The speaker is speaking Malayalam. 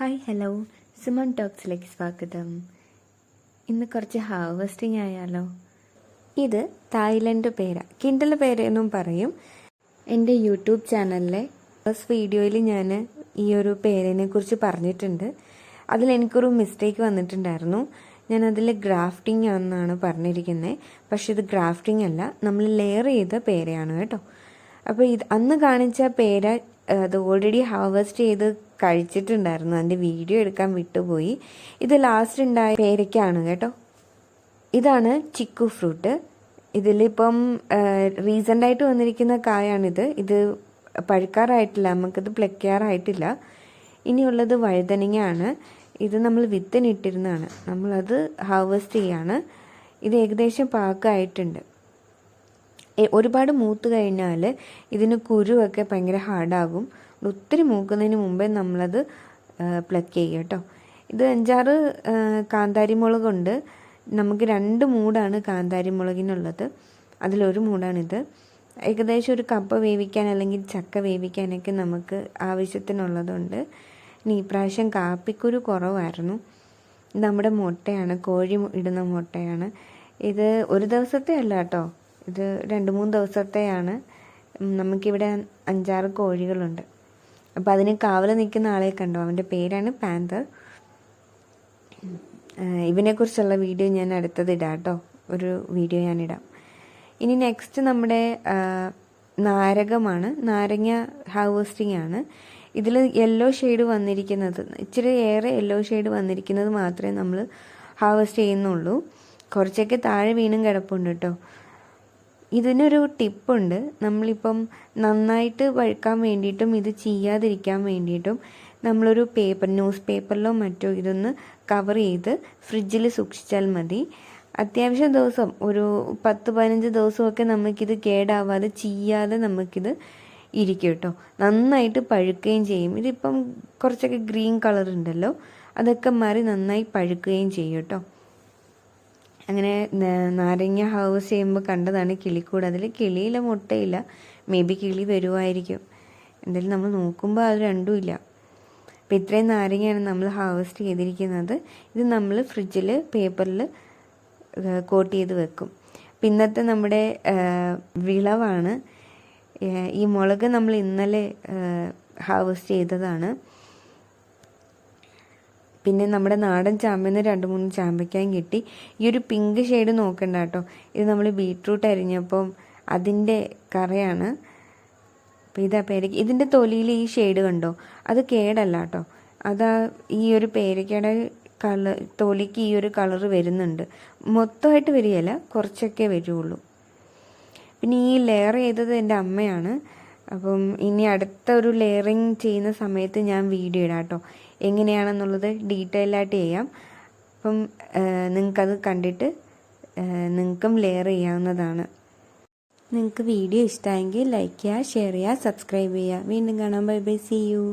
ഹായ് ഹലോ സിമൺ ടോക്സിലേക്ക് സ്വാഗതം. ഇന്ന് കുറച്ച് ഹാർവസ്റ്റിംഗ് ആയാലോ? ഇത് തായ്ലൻഡ് പേര കിണ്ടൽ പേരെന്നും പറയും. എന്റെ യൂട്യൂബ് ചാനലിലെ ഫസ്റ്റ് വീഡിയോയിൽ ഞാൻ ഈ ഒരു പേരിനെ കുറിച്ച് പറഞ്ഞിട്ടുണ്ട്. അതിൽ എനിക്കൊരു മിസ്റ്റേക്ക് വന്നിട്ടുണ്ടായിരുന്നു. ഞാൻ അതിൽ ഗ്രാഫ്റ്റിംഗ് ആണെന്നാണ് പറഞ്ഞിരിക്കുന്നത് പക്ഷെ ഇത് ഗ്രാഫ്റ്റിംഗ് അല്ല. നമ്മൾ ലെയർ ചെയ്ത പേരയാണ് കേട്ടോ. അപ്പോൾ ഇത് അന്ന് കാണിച്ച പേര അത് ഓൾറെഡി ഹാർവെസ്റ്റ് ചെയ്ത് കഴിച്ചിട്ടുണ്ടായിരുന്നു. അതിന്റെ വീഡിയോ എടുക്കാൻ വിട്ടുപോയി. ഇത് ലാസ്റ്റ് ഉണ്ടായ പേരയ്ക്കാണ് കേട്ടോ. ഇതാണ് ചിക്കു ഫ്രൂട്ട് ഇതിലിപ്പം റീസെന്റ് ആയിട്ട് വന്നിരിക്കുന്ന കായാണിത്. ഇത് പഴുക്കാറായിട്ടില്ല. നമുക്കിത് പ്ലക്കാറായിട്ടില്ല. ഇനിയുള്ളത് വഴുതനങ്ങയാണ്. ഇത് നമ്മൾ വിത്തിനിട്ടിരുന്നതാണ്. നമ്മളത് ഹാർവെസ്റ്റ് ചെയ്യാണ്. ഇത് ഏകദേശം പാകമായിട്ടുണ്ട്. എ- ഒരുപാട് മൂത്ത് കഴിഞ്ഞാൽ ഇതിന് കുരുവൊക്കെ ഭയങ്കര ഹാർഡാകും. ഒത്തിരി മൂക്കുന്നതിന് മുമ്പേ നമ്മളത് പ്ലക്ക് ചെയ്യുക കേട്ടോ. ഇത് അഞ്ചാറ് കാന്താരി മുളകുണ്ട് നമുക്ക് രണ്ട് മൂടാണ് കാന്താരി മുളകിനുള്ളത് അതിലൊരു മൂടാണിത്. ഏകദേശം ഒരു കപ്പ വേവിക്കാൻ അല്ലെങ്കിൽ ചക്ക വേവിക്കാനൊക്കെ നമുക്ക് ആവശ്യത്തിനുള്ളതുണ്ട്. ഇനി ഇപ്രാവശ്യം കാപ്പിക്കുരു കുറവായിരുന്നു. നമ്മുടെ മുട്ടയാണ് കോഴി ഇടുന്ന മുട്ടയാണ്. ഇത് ഒരു ദിവസത്തെ അല്ല കേട്ടോ. ഇത് രണ്ട് മൂന്ന് ദിവസത്തെയാണ്. നമുക്കിവിടെ അഞ്ചാറ് കോഴികളുണ്ട്. അപ്പോൾ അതിന് കാവൽ നിൽക്കുന്ന ആളെ കണ്ടോ. അവന്റെ പേരാണ് പാന്തർ. ഇവനെക്കുറിച്ചുള്ള വീഡിയോ ഞാൻ അടുത്തത് ഇടാം കേട്ടോ. ഒരു വീഡിയോ ഞാനിടാം ഇനി നെക്സ്റ്റ് നമ്മുടെ നാരകമാണ്. നാരങ്ങ ഹാർവസ്റ്റിംഗ് ആണ്. ഇതിൽ യെല്ലോ ഷെയ്ഡ് വന്നിരിക്കുന്നത്. ഇച്ചിരി ഏറെ യെല്ലോ ഷെയ്ഡ് വന്നിരിക്കുന്നത് മാത്രമേ നമ്മൾ ഹാർവസ്റ്റ് ചെയ്യുന്നുള്ളൂ. കുറച്ചൊക്കെ താഴെ വീണും കിടപ്പുണ്ട് കേട്ടോ. ഇതിനൊരു ടിപ്പുണ്ട്. നമ്മളിപ്പം നന്നായിട്ട് വഴുക്കാൻ വേണ്ടിയിട്ടും ഇത് ചെയ്യാതിരിക്കാൻ വേണ്ടിയിട്ടും നമ്മളൊരു പേപ്പർ ന്യൂസ് പേപ്പറിലോ മറ്റോ ഇതൊന്ന് കവർ ചെയ്ത് ഫ്രിഡ്ജിൽ സൂക്ഷിച്ചാൽ മതി. അത്യാവശ്യം ദിവസം ഒരു പത്ത് പതിനഞ്ച് ദിവസമൊക്കെ നമുക്കിത് കേടാവാതെ ചെയ്യാതെ നമുക്കിത് ഇരിക്കും കേട്ടോ. നന്നായിട്ട് പഴുക്കുകയും ചെയ്യും. ഇതിപ്പം കുറച്ചൊക്കെ ഗ്രീൻ കളർ ഉണ്ടല്ലോ അതൊക്കെ മാറി നന്നായി പഴുക്കുകയും ചെയ്യും കേട്ടോ. അങ്ങനെ നാരങ്ങ ഹൗസ് ചെയ്യുമ്പോൾ കണ്ടതാണ് കിളിക്കൂട്. അതിൽ കിളിയില്ല മുട്ടയില്ല. മേ ബി കിളി വരുമായിരിക്കും എന്തായാലും നമ്മൾ നോക്കുമ്പോൾ അത് രണ്ടും ഇല്ല. അപ്പം ഇത്രയും നാരങ്ങയാണ് നമ്മൾ ഹാർവസ്റ്റ് ചെയ്തിരിക്കുന്നത്. ഇത് നമ്മൾ ഫ്രിഡ്ജിൽ പേപ്പറിൽ കോട്ട് ചെയ്ത് വെക്കും. പിന്നത്തെ നമ്മുടെ വിളവാണ്. ഈ മുളക് നമ്മൾ ഇന്നലെ ഹാർവസ്റ്റ് ചെയ്തതാണ്. പിന്നെ നമ്മുടെ നാടൻ ചാമ്പന്ന് രണ്ട് മൂന്ന് ചാമ്പയ്ക്കായും കിട്ടി. ഈ ഒരു പിങ്ക് ഷെയ്ഡ് നോക്കണ്ട കേട്ടോ. ഇത് നമ്മൾ ബീട്രൂട്ട് അരിഞ്ഞപ്പം അതിന്റെ കറയാണ്. അപ്പോൾ ഇതാ പേരയ്ക്ക. ഇതിന്റെ തൊലിയിൽ ഈ ഷെയ്ഡ് കണ്ടോ? അത് കേടല്ല കേട്ടോ. അതാ ഈ ഒരു പേരയ്ക്കയുടെ കളർ തൊലിക്ക് ഈ ഒരു കളർ വരുന്നുണ്ട്. മൊത്തമായിട്ട് വരികയില്ല കുറച്ചൊക്കെ വരുള്ളൂ പിന്നെ ഈ ലെയർ ചെയ്തത് എന്റെ അമ്മയാണ്. അപ്പം ഇനി അടുത്ത ഒരു ലെയറിങ് ചെയ്യുന്ന സമയത്ത് ഞാൻ വീഡിയോ ഇടാം കേട്ടോ. എങ്ങനെയാണെന്നുള്ളത് ഡീറ്റെയിൽ ആയിട്ട് ചെയ്യാം. അപ്പം നിങ്ങൾക്കത് കണ്ടിട്ട് നിങ്ങൾക്കും ലെയർ ചെയ്യാവുന്നതാണ്. നിങ്ങൾക്ക് വീഡിയോ ഇഷ്ടമായെങ്കിൽ ലൈക്ക് ചെയ്യുക ഷെയർ ചെയ്യുക സബ്സ്ക്രൈബ് ചെയ്യുക. വീണ്ടും കാണാം. Bye bye C U